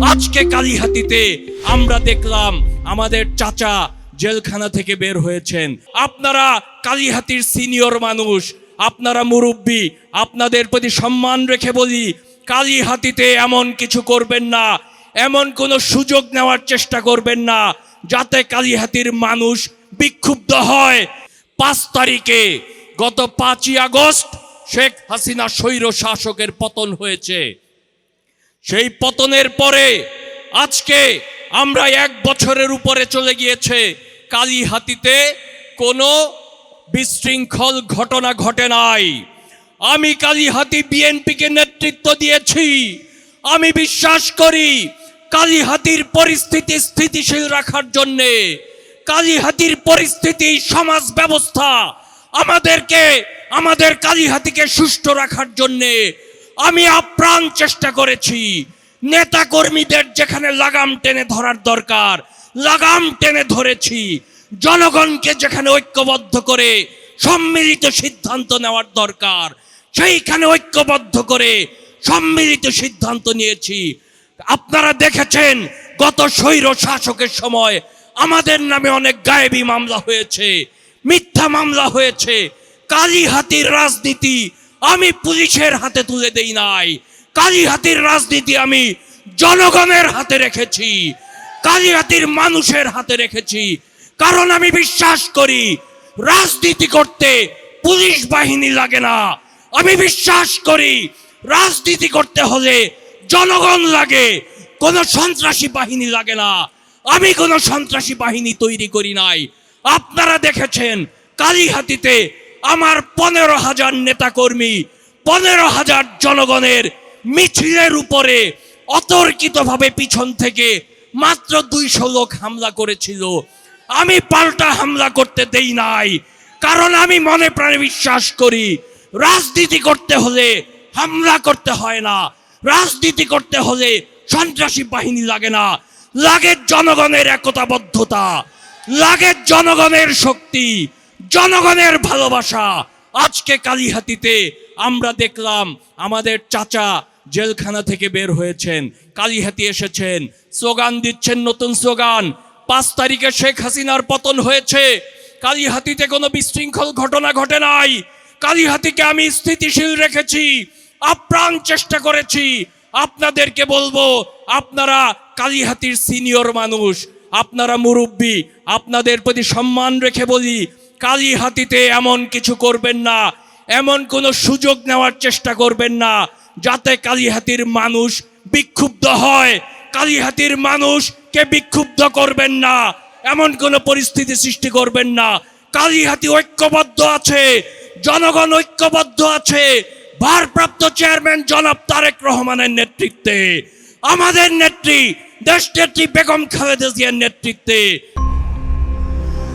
আজকে কালীহাতিতে আমরা দেখলাম আমাদের চাচা জেলখানা থেকে বের হয়েছেন। আপনারা কালীহাতির সিনিয়র মানুষ, আপনারা মুরব্বী, আপনাদের প্রতি সম্মান রেখে বলি, কালীহাতিতে এমন কিছু করবেন না, এমন কোনো সুযোগ নেওয়ার চেষ্টা করবেন না, যাতে কালীহাতির মানুষ বিক্ষুব্ধ হয়। পাঁচ তারিখে গত পাঁচই আগস্ট শেখ হাসিনা স্বৈর শাসকের পতন হয়েছে। সেই পতনের পরে আজকে আমরা এক বছরের উপরে চলে গিয়েছে। কালীহাতিতে কোনো বিশৃঙ্খল ঘটনা ঘটে নাই। আমি কালীহাতি বিএনপিকে নেতৃত্ব দিয়েছি। আমি বিশ্বাস করি কালী কালীহাতির পরিস্থিতি স্থিতিশীল রাখার জন্যে কালীহাতির পরিস্থিতি, সমাজ ব্যবস্থা আমাদেরকে, আমাদের কালীহাতিকে সুষ্ঠু রাখার জন্যে আমি আপ্রাণ চেষ্টা করেছি। নেতা কর্মীদের যেখানে লাগাম টেনে ধরার দরকার, লাগাম টেনে ধরেছি। জনগণকে যেখানে ঐক্যবদ্ধ করে সম্মিলিত সিদ্ধান্ত নেওয়ার দরকার, সেইখানে ঐক্যবদ্ধ করে সম্মিলিত সিদ্ধান্ত নিয়েছি। আপনারা দেখেছেন, গত স্বৈর শাসকের সময় আমাদের নামে অনেক গায়েবী মামলা হয়েছে, মিথ্যা মামলা হয়েছে। কালীহাতির রাজনীতি আমি পুলিশের হাতে তুলে দেই নাই। কালীহাতির রাজনীতি আমি জনগণের হাতে রেখেছি। কালীহাতির মানুষের হাতে রেখেছি। কারণ আমি বিশ্বাস করি, রাজনীতি করতে পুলিশ বাহিনী লাগে না। আমি বিশ্বাস করি, রাজনীতি করতে হলে জনগণ লাগে, কোনো সন্ত্রাসী বাহিনী লাগে না। আমি কোনো সন্ত্রাসী বাহিনী তৈরি করি নাই। আপনারা দেখেছেন, কালীহাতিতে আমার পনেরো হাজার নেতাকর্মী, পনেরো হাজার জনগণের মিছিলের উপরে অতর্কিতভাবে পিছন থেকে মাত্র দুইশো লোক হামলা করেছিল। আমি পাল্টা হামলা করতে দেই নাই, কারণ আমি মনে প্রাণে বিশ্বাস করি, রাজনীতি করতে হলে হামলা করতে হয় না। রাজনীতি করতে হলে সন্ত্রাসী বাহিনী লাগে না। লাগে জনগণের একতাবদ্ধতা, লাগে জনগণের শক্তি জনগণের ভালোবাসা। আজকে কালীহাতিতে আমরা দেখলাম আমাদের চাচা জেলখানা থেকে বের হয়েছেন, কালীহাতি এসেছেন, স্লোগান দিচ্ছেন নতুন স্লোগান। পাঁচ তারিখে শেখ হাসিনার পতন হয়েছে। কালীহাতিতে কোনো বিশৃঙ্খল ঘটনা ঘটে নাই। কালীহাতিকে আমি স্থিতিশীল রেখেছি, আপ্রাণ চেষ্টা করেছি। আপনাদেরকে বলব, আপনারা কালীহাতির সিনিয়র মানুষ, আপনারা মুরব্বী, আপনাদের প্রতি সম্মান রেখে বলি কালীহাতিতে এমন কিছু করবেন না, এমন কোনো সুযোগ নেওয়ার চেষ্টা করবেন না, যাতে কালীহাতির মানুষ বিক্ষুব্ধ হয়। কালীহাতির মানুষকে বিক্ষুব্ধ করবেন না, এমন কোনো পরিস্থিতি সৃষ্টি করবেন না। কালীহাতি ঐক্যবদ্ধ আছে, জনগণ ঐক্যবদ্ধ আছে, ভারপ্রাপ্ত চেয়ারম্যান জনাব তারেক রহমানের নেতৃত্বে। আমাদের নেত্রী দেশ নেত্রী বেগম খালেদা জিয়ার নেতৃত্বে।